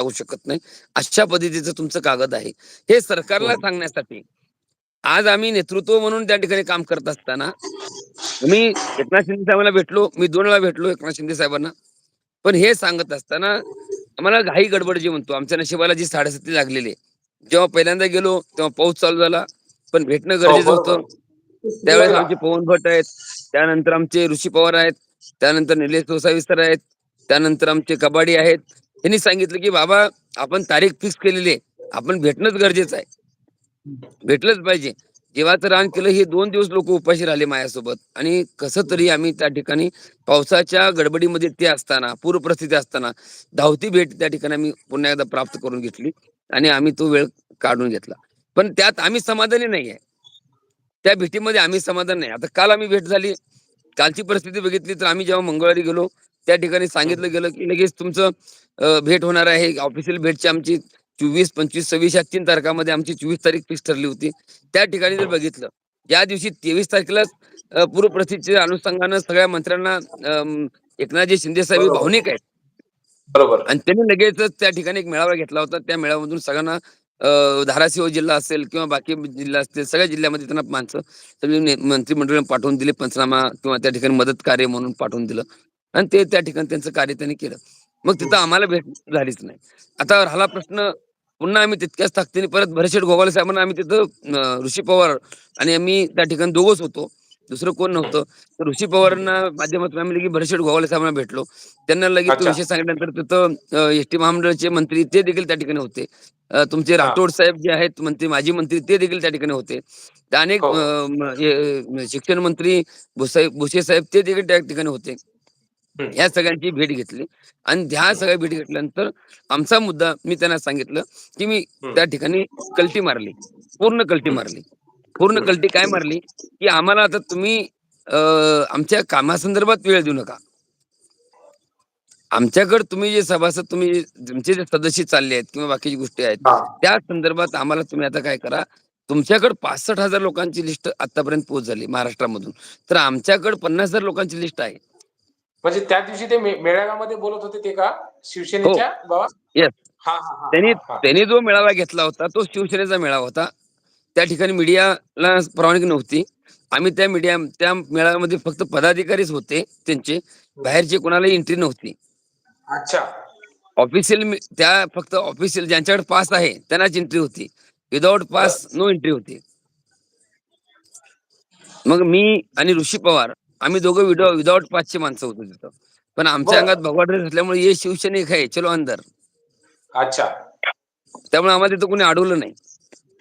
लागू शकत नाही अशा पद्धतीचं तुमचं कागद आहे हे सरकारला. सांगण्यासाठी आज आम्ही नेतृत्व म्हणून त्या ठिकाणी काम करत असताना मी एकनाथ शिंदे साहेबांना भेटलो मी दोन वेळा भेटलो एकनाथ शिंदे साहेबांना पण हे सांगत असताना आम्हाला घाई गडबड जी म्हणतो आमच्या नशिबाला जी साडेसाती लागलेली. जेव्हा पहिल्यांदा गेलो तेव्हा पाऊस चालू झाला पण भेटणं गरजेचं हो, होतं बरोबर. त्यावेळेस आमचे पवन भट आहेत त्यानंतर आमचे ऋषी पवार आहेत त्यानंतर निलेश गोसावी आहेत त्यानंतर आमचे कबाडी आहेत त्यांनी सांगितलं की बाबा आपण तारीख फिक्स केलेली आहे. आपण भेटणंच गरजेचं आहे. भेटलंच पाहिजे. जीवाचं रान केलं हे दोन दिवस लोक उपाशी राहिले माझ्यासोबत. आणि कसं तरी आम्ही त्या ठिकाणी पावसाच्या गडबडीमध्ये ते असताना पूरपरिस्थिती असताना धावती भेट त्या ठिकाणी आम्ही पुन्हा एकदा प्राप्त करून घेतली आणि आम्ही तो वेळ काढून घेतला. पण त्यात आम्ही समाधानी नाही आहे त्या भेटीमध्ये आम्ही समाधान नाही. आता काल आम्ही भेट झाली. कालची परिस्थिती बघितली तर आम्ही जेव्हा मंगळवारी गेलो त्या ठिकाणी सांगितलं गेलं की लगेच तुमचं भेट होणार आहे. ऑफिशियल भेटची आमची चोवीस पंचवीस सव्वीस या तीन तारखामध्ये आमची चोवीस तारीख फिक्स ठरली होती. त्या ठिकाणी जर बघितलं या दिवशी तेवीस तारखेला अं, पूर्व परिस्थितीच्या अनुषंगानं सगळ्या मंत्र्यांना एकनाथजी शिंदे साहेब हे. भावनिक आहेत. बरोबर. आणि त्यांनी लगेचच त्या ठिकाणी एक मेळावा घेतला होता. त्या मेळाव्यामधून सगळ्यांना धाराशिव जिल्हा असेल किंवा बाकी जिल्हा असतील सगळ्या जिल्ह्यामध्ये त्यांना माणसं सगळी मंत्रिमंडळाने पाठवून दिले पंचनामा किंवा त्या ठिकाणी मदत कार्य म्हणून पाठवून दिलं. आणि ते त्या ठिकाणी त्यांचं कार्य त्यांनी केलं. मग तिथं आम्हाला भेट झालीच नाही. आता राहिला प्रश्न पुन्हा आम्ही तितक्याच ताकदीने परत भरशेट गोवाले साहेबांना आम्ही तिथं ऋषी पवार आणि आम्ही त्या ठिकाणी दोघंच होतो. दुसरं कोण नव्हतं. तर ऋषी पवारांना माध्यमातून आम्ही लगे भरशेट गोवाले साहेबांना भेटलो. त्यांना लगेच तो. विषय सांगितल्यानंतर तिथं एस टी महामंडळाचे मंत्री ते देखील त्या ठिकाणी होते. तुमचे राठोड साहेब जे आहेत मंत्री माजी मंत्री ते देखील त्या ठिकाणी होते. अनेक हो. शिक्षण मंत्री भुसे साहेब ते देखील त्या ठिकाणी होते. या सगळ्यांची भेट घेतली. आणि ह्या सगळ्या भेट घेतल्यानंतर आमचा मुद्दा मी त्यांना सांगितलं की मी. त्या ठिकाणी कल्टी मारली. पूर्ण कल्टी. मारली. पूर्ण. कल्टी काय मारली? की आम्हाला आता तुम्ही आमच्या कामासंदर्भात वेळ देऊ नका. आमच्याकडे तुम्ही जे सभासद तुम्ही तुमचे जे सदस्य चालले आहेत किंवा बाकीची गोष्टी आहेत. त्या संदर्भात आम्हाला तुम्ही आता काय करा? तुमच्याकडे पासष्ट हजार लोकांची लिस्ट आतापर्यंत पोहोच झाली महाराष्ट्रामधून. तर आमच्याकडे पन्नास हजार लोकांची लिस्ट आहे. म्हणजे त्या दिवशी ते मेळाव्यामध्ये बोलत होते ते का? शिवसेनेच्या बाबा. हा हा हा, त्यांनी. त्यांनी जो मेळावा घेतला होता तो शिवसेनेचा मेळावा होता. त्या ठिकाणी मीडियाला परवानगी नव्हती. आम्ही त्या मीडिया त्या मेळाव्यामध्ये फक्त पदाधिकारीच होते त्यांचे. बाहेरचे कोणालाही एंट्री नव्हती. अच्छा. ऑफिशियल त्या फक्त ऑफिशियल ज्यांच्याकडे पास आहे त्यांनाच एंट्री होती. विदाऊट पास नो एंट्री होती. मग मी आणि ऋषी पवार आम्ही दोघं विदाऊट विदाऊट पासचे माणसं होतो तिथं. पण आमच्या. अंगात भगवा ड्रेस असल्यामुळे ये शिवसैनिक आहे चलो अंदर. अच्छा. त्यामुळे आम्हाला तिथं कोणी अडवलं नाही.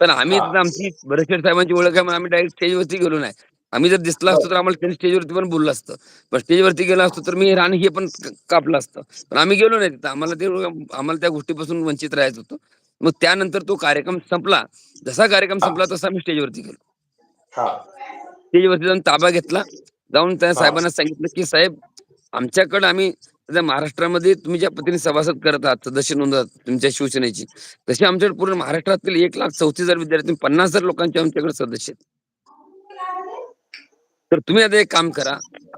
पण आम्ही आमची भरतशेठ साहेबांची ओळख आहे आम्ही डायरेक्ट स्टेजवरती गेलो नाही. आम्ही जर दिसला असतो तर आम्हाला त्यांनी स्टेजवरती पण बोललं असतं. पण स्टेजवरती गेलो असतो तर मी रान हे पण कापलं असतं. पण आम्ही गेलो नाही तिथं. आम्हाला ते आम्हाला त्या गोष्टीपासून वंचित राहायचं होतं. मग त्यानंतर तो कार्यक्रम संपला. जसा कार्यक्रम संपला तसा आम्ही स्टेजवरती गेलो. स्टेजवरती जाऊन ताबा घेतला. जाऊन त्या. साहेबांना सांगितलं की साहेब आमच्याकडे आम्ही महाराष्ट्रामध्ये तुम्ही ज्या पद्धतीने सभासद करत आहात सदस्य नोंदवत तुमच्या शिवसेनेची तशी आमच्याकडे पूर्ण महाराष्ट्रातील एक लाख चौतीस हजार विद्यार्थी पन्नास हजार लोकांचे आमच्याकडे सदस्य आहेत तर तुम्ही आता एक काम करा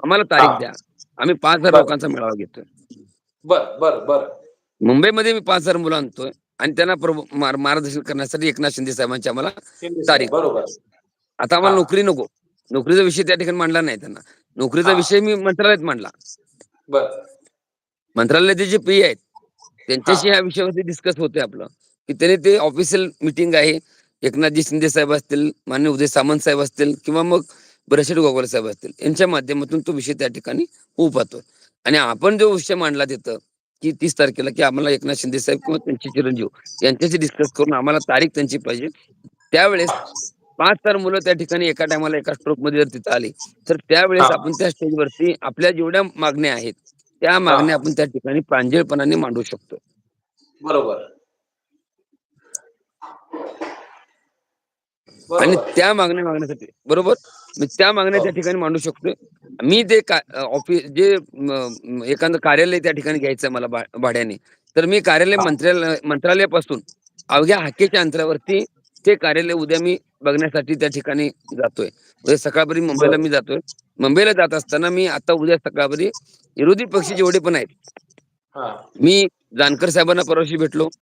आम्हाला. तारीख द्या आम्ही पाच हजार. लोकांचा मेळावा घेतोय बर बर बर मुंबईमध्ये मी पाच हजार मुलं आणतोय आणि त्यांना मार्गदर्शन करण्यासाठी एकनाथ शिंदे साहेबांची आम्हाला तारीख. बरोबर आता आम्हाला. नोकरी नको नोकरीचा विषय त्या ठिकाणी मांडला नाही त्यांना. नोकरीचा. विषय मी मंत्रालयात मांडला. मंत्रालयाचे जे पी आहेत त्यांच्याशी ह्या विषयावरती डिस्कस होते आपलं. की त्याने ते ऑफिशियल मिटिंग आहे. एकनाथजी शिंदे साहेब असतील मान्य उदय सामंत साहेब असतील किंवा मग बरेशेट गोगोले साहेब असतील यांच्या माध्यमातून तो विषय त्या ठिकाणी होऊ पाहतोय. आणि आपण जो विषय मांडला तिथं की तीस तारखेला की आम्हाला एकनाथ शिंदे साहेब किंवा त्यांचे चिरंजीव यांच्याशी डिस्कस करून आम्हाला तारीख त्यांची पाहिजे त्यावेळेस पाच तर मुलं त्या ठिकाणी एका टायमाला एका स्ट्रोकमध्ये जर तिथं आली तर त्यावेळेस हा. आपण त्या स्टेजवरती आपल्या जेवढ्या मागण्या आहेत त्या मागण्या आपण त्या ठिकाणी प्रांजळपणाने मांडू शकतो. बरोबर. आणि त्या मागण्या मागण्यासाठी बरोबर? मी त्या मागण्या त्या ठिकाणी मांडू शकतो. मी ते ऑफिस जे एखादं कार्यालय त्या ठिकाणी घ्यायचं मला भाड्याने तर मी कार्यालय हा. मंत्रालय मंत्रालयापासून अवघ्या हाकेच्या अंतरावरती ते कार्यालय उद्या मी बघण्यासाठी त्या ठिकाणी जातोय. उद्या सकाळपरी मुंबईला मी जातोय. मुंबईला जात असताना मी आता उद्या सकाळपरी विरोधी पक्ष जेवढे पण आहेत मी जानकर साहेबांना परवाशी भेटलो.